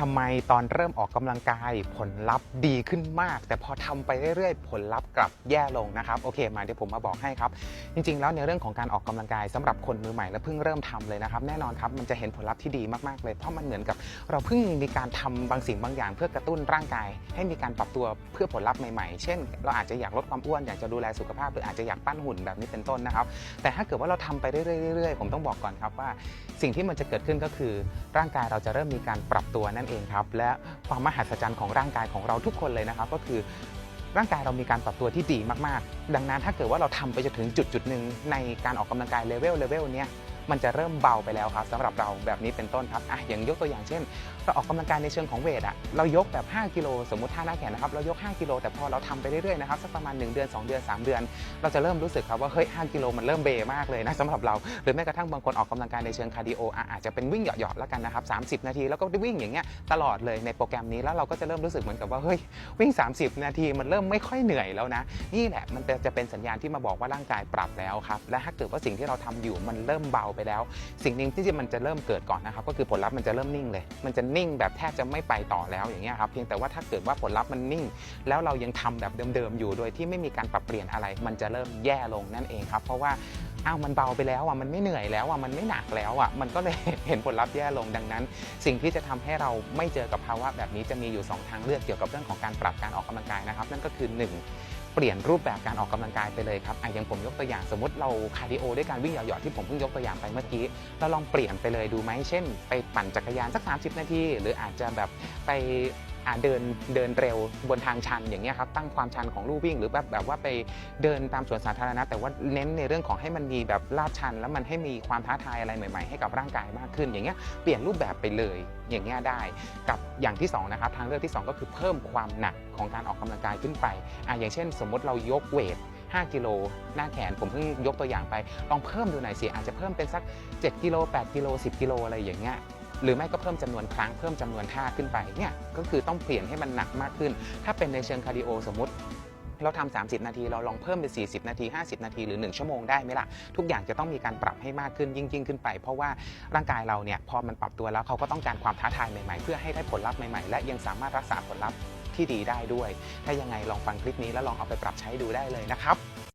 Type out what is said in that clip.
ทำไมตอนเริ่มออกกำลังกายผลลัพธ์ดีขึ้นมาก แต่พอทำไปเรื่อยๆ ผลลัพธ์กลับแย่ลงนะครับโอเค มาเดี๋ยวผมมาบอกให้ครับ จริงๆ แล้วในเรื่องของการออกกำลังกายสำหรับคนมือใหม่และเพิ่งเริ่มทำเลยนะครับแน่นอนครับมันจะเห็นผลลัพธ์ที่ดีมากๆเลย เพราะมันเหมือนกับเราเพิ่งมีการทำบางสิ่งบางอย่าง เพื่อกระตุ้นร่างกาย ให้มีการปรับตัวเพื่อผลลัพธ์ใหม่ๆ เช่น เราอาจจะอยากลดความอ้วนอยากจะดูแลสุขภาพหรืออาจจะอยากปั้นหุ่นแบบนี้เป็นต้นนะครับแต่ถ้าเกิดว่าเราทำไปเรื่อยๆๆผมต้องบอกก่อนครับว่า สิ่งที่มันจะเกิดขึ้นก็คือ ร่างกายเราจะเริ่มมีการปรับตัวนั่นเองครับ และความมหัศจรรย์ของร่างกายของเราทุกคนเลยนะครับ ก็คือร่างกายเรามีการปรับตัวที่ดีมากๆ ดังนั้นถ้าเกิดว่าเราทำไปจนถึงจุดจุดหนึ่งในการออกกำลังกายเลเวลเลเวลเนี้ย มันจะเริ่มเบาไปแล้วครับสำหรับเราแบบนี้เป็นต้นครับอะอย่างยกตัวอย่างเช่น เราออกกำลังกายในเชิงของเวทอะเรายกแบบ 5 กิโลสมมติท่าหน้าแขนนะครับเรายก 5 กิโลแต่พอเราทำไปเรื่อยๆนะครับสักประมาณ 1 เดือน 2 เดือน 3 เดือน เราจะเริ่มรู้สึกครับว่าเฮ้ย5กิโลมันเริ่มเบมากเลยนะสำหรับเราหรือแม้กระทั่งบางคนออกกำลังกายในเชิงคาร์ดิโออาจจะเป็นวิ่งหยาะๆแล้วกันนะครับ30 นาทีแล้วก็วิ่งอย่างเงี้ยตลอดเลยในโปรแกรมนี้แล้วเราก็จะเริ่มรู้สึกเหมือนกับว่าเฮ้ยวิ่ง 30 นาทีมันเริ่มไม่ค่อยเหนื่อยแล้วนะนี่แหละมันจะเป็นสัญญาณที่มาบอกว่าร่างกายปรับแล้วครับและถ้าเกิดว่าสิ่งที่เราทำอยู่มันเริ่มเบาไปแล้ว สิ่งหนึ่งที่มันจะเริ่มเกิดก่อนนะครับก็คือผลลัพธ์มันจะเริ่มนิ่งเลย มันจะนิ่งแบบแทบจะไม่ไปต่อแล้วอย่างเงี้ยครับเพียงแต่ว่าถ้าเกิดว่าผลลัพธ์มันนิ่ง แล้วเรายังทำแบบเดิมๆอยู่โดยที่ไม่มีการปรับเปลี่ยนอะไร มันจะเริ่มแย่ลงนั่นเองครับเพราะว่าอ้าวมันเบาไปแล้วอะมันไม่เหนื่อยแล้วอะมันไม่หนักแล้วอะมันก็เลยเห็นผลลัพธ์แย่ลงดังนั้น สิ่งที่จะทำให้เราไม่เจอกับภาวะแบบนี้จะมีอยู่ 2 ทางเลือกเกี่ยวกับเรื่องของการปรับการออกกำลังกายนะครับ นั่นก็คือ 1 เปลี่ยนรูปแบบการออกกำลังกายไปเลยครับออย่างผมยกตัวอย่างสมมติเราคาร์ดิโอด้วยการวิ่งหยอดๆที่ผมเพิ่งยกตัวอย่างไปเมื่อกี้เราลองเปลี่ยนไปเลยดูไหมเช่น ไปปั่นจักรยานสัก 30 นาที หรืออาจจะแบบไป เดินเดินเร็วบนทางชันอย่างเงี้ยครับตั้งความชันของลู่วิ่ง หรือแบบแบบว่าไปเดินตามสวนสาธารณะ แต่ว่าเน้นในเรื่องของให้มันมีแบบลาดชัน แล้วมันให้มีความท้าทายอะไรใหม่ๆ ให้กับร่างกายมากขึ้น อย่างเงี้ยเปลี่ยนรูปแบบไปเลยอย่างเงี้ยได้ กับอย่างที่สองนะครับทางเลือกที่สองก็คือเพิ่มความหนักของการออกกำลังกายขึ้นไปอะอย่างเช่น สมมติเรายกเวท5 กิโลหน้าแขนผมเพิ่งยกตัวอย่างไป ลองเพิ่มดูหน่อยสิอาจจะเพิ่มเป็นสัก 7 กิโล 8 กิโล 10 กิโลอะไรอย่างเงี้ย หรือไม่ก็เพิ่มจำนวนครั้งเพิ่มจำนวนท่าขึ้นไปเนี่ยก็คือต้องเปลี่ยนให้มันหนักมากขึ้น ถ้าเป็นในเชิงคาร์ดิโอสมมติเราทำ30 นาที เราลองเพิ่มเป็น40 นาที 50 นาที หรือ 1 ชั่วโมงได้ไหมล่ะ ทุกอย่างจะต้องมีการปรับให้มากขึ้นยิ่งยิ่งขึ้นไป เพราะว่าร่างกายเราเนี่ยพอมันปรับตัวแล้วเขาก็ต้องการความท้าทายใหม่ๆ เพื่อให้ได้ผลลัพธ์ใหม่ๆ และยังสามารถรักษาผลลัพธ์ที่ดีได้ด้วย ถ้ายังไงลองฟังคลิปนี้แล้วลองเอาไปปรับใช้ดูได้เลยนะครับ